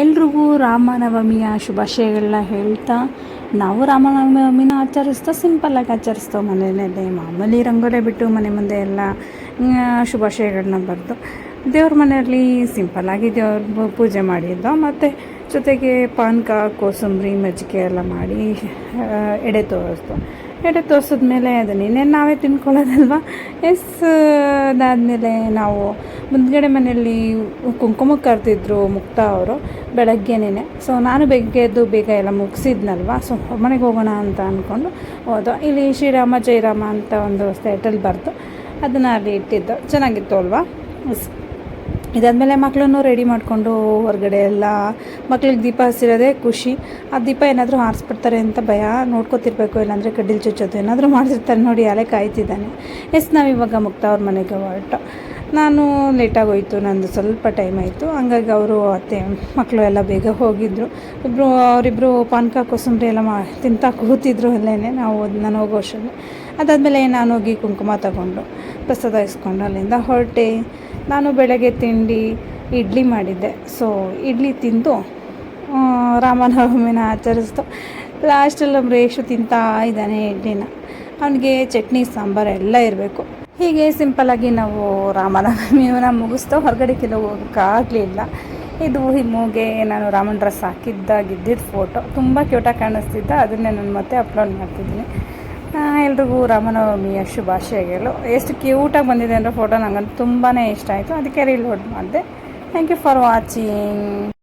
ಎಲ್ರಿಗೂ ರಾಮನವಮಿಯ ಶುಭಾಶಯಗಳನ್ನ ಹೇಳ್ತಾ, ನಾವು ರಾಮನವಮಿನ ಆಚರಿಸ್ತಾ ಸಿಂಪಲ್ಲಾಗಿ ಆಚರಿಸ್ತೇವೆ ಮನೆಯಲ್ಲೇ ಮಾಮೂಲಿ ರಂಗೋಲೆ ಬಿಟ್ಟು ಮನೆ ಮುಂದೆ ಎಲ್ಲ ಶುಭಾಶಯಗಳನ್ನ ಬರೆದು, ದೇವ್ರ ಮನೆಯಲ್ಲಿ ಸಿಂಪಲ್ಲಾಗಿ ದೇವ್ರ ಪೂಜೆ ಮಾಡಿದ್ದು, ಮತ್ತು ಜೊತೆಗೆ ಪಾನಕ ಕೋಸಂಬರಿ, ಮಜ್ಜಿಗೆ ಎಲ್ಲ ಮಾಡಿ ಎಡೆ ತೋರಿಸ್ತು. ಎಡೆ ತೋರಿಸಿದ್ಮೇಲೆ ಅದನ್ನ ಇನ್ನೇನು ನಾವೇ ತಿನ್ಕೊಳ್ಳೋದಲ್ವ? ಎಸ್, ಅದಾದಮೇಲೆ ನಾವು ಮುಂದ್ಗಡೆ ಮನೆಯಲ್ಲಿ ಕುಂಕುಮ ಕರೆದಿದ್ರು ಮುಕ್ತ ಅವರು ಬೆಳಗ್ಗೆನೇ ಸೊ ನಾನು ಬೆಳಗ್ಗೆ ಎದ್ದು ಬೇಗ ಎಲ್ಲ ಮುಗಿಸಿದ್ನಲ್ವ? ಸೊ ಮನೆಗೆ ಹೋಗೋಣ ಅಂತ ಅಂದ್ಕೊಂಡು ಹೋದ. ಇಲ್ಲಿ ಶ್ರೀರಾಮ ಜೈರಾಮ ಅಂತ ಒಂದು ಸ್ಟೇಟಲ್ಲಿ ಬರ್ತು ಅದನ್ನು ಅಲ್ಲಿ ಇಟ್ಟಿದ್ದು. ಚೆನ್ನಾಗಿತ್ತು ಅಲ್ವಾ? ಇದಾದಮೇಲೆ ಮಕ್ಕಳನ್ನು ರೆಡಿ ಮಾಡಿಕೊಂಡು ಹೊರಗಡೆ ಎಲ್ಲ ಮಕ್ಳಿಗೆ ದೀಪ ಹಸಿರೋದೇ ಖುಷಿ. ಆ ದೀಪ ಏನಾದರೂ ಹಾರಿಸ್ಬಿಡ್ತಾರೆ ಅಂತ ಭಯ. ನೋಡ್ಕೊತಿರ್ಬೇಕು, ಇಲ್ಲಾಂದರೆ ಕಡ್ಡಿಲ್ ಚುಚ್ಚೋದು ಏನಾದರೂ ಮಾಡಿರ್ತಾರೆ ನೋಡಿ, ಅಲೆ ಕಾಯ್ತಿದ್ದಾನೆ. ಎಸ್ ನಾವಿವಾಗ ಮುಕ್ತ ಅವ್ರ ಮನೆಗೆ ಹೊರಟು. ನಾನು ಲೇಟಾಗಿ ಹೋಯ್ತು ನಂದು ಸ್ವಲ್ಪ ಟೈಮ್ ಆಯಿತು. ಹಂಗಾಗಿ ಅವರು ಅತ್ತೆ ಮಕ್ಕಳು ಎಲ್ಲ ಬೇಗ ಹೋಗಿದ್ದರು ಇಬ್ಬರು ಅವರಿಬ್ಬರು ಪಾನಕ, ಕೋಸಂಬರಿ ಎಲ್ಲ ಮಾ ತಿಂತಾ ಕೂತಿದ್ರು ಅಲ್ಲೇ ನಾವು ನಾನು ಹೋಗೋ ಅಷ್ಟರಲ್ಲಿ ಅದಾದಮೇಲೆ ನಾನು ಹೋಗಿ ಕುಂಕುಮ ತಗೊಂಡು, ಪ್ರಸಾದ ಇಸ್ಕೊಂಡು ಅಲ್ಲಿಂದ ಹೊರಟೆ. ನಾನು ಬೆಳಗ್ಗೆ ತಿಂಡಿ, ಇಡ್ಲಿ ಮಾಡಿದ್ದೆ. ಸೊ ಇಡ್ಲಿ ತಿಂದು ರಾಮನವಮಿನ ಆಚರಿಸ್ತು. ಲಾಸ್ಟಲ್ಲಿ ರೇಷು ತಿಂತಾ ಇದ್ದಾನೆ ಇಡ್ಲಿನ. ಅವನಿಗೆ ಚಟ್ನಿ, ಸಾಂಬಾರು ಎಲ್ಲ ಇರಬೇಕು. ಹೀಗೆ ಸಿಂಪಲ್ಲಾಗಿ ನಾವು ರಾಮನವಮಿನ ಮುಗಿಸ್ತಾ ಹೊರಗಡೆ ಕೆಲವು ಹೋಗೋಕ್ಕಾಗಲಿಲ್ಲ ಇದು ಹಿಮ್ಮುಗೆ, ನಾನು ರಾಮನ ಡ್ರೆಸ್ ಹಾಕಿದ್ದಾಗಿದ್ದಿದ್ದು ಫೋಟೋ ತುಂಬ ಕ್ಯೂಟಾಗಿ ಕಾಣಿಸ್ತಿದ್ದ. ಅದನ್ನೇ ನಾನು ಮತ್ತೆ ಅಪ್ಲೋಡ್ ಮಾಡ್ತಿದ್ದೀನಿ. ಎಲ್ರಿಗೂ ರಾಮನವಮಿಯ ಶುಭಾಶಯಗಳು. ಎಷ್ಟು ಕ್ಯೂಟಾಗಿ ಬಂದಿದೆ ಅಂದರೆ ಫೋಟೋ ನನಗಂತೂ ತುಂಬಾ ಇಷ್ಟ ಆಯಿತು. ಅದಕ್ಕೆ ರೀಲೋಡ್ ಮಾಡಿದೆ. Thank you for watching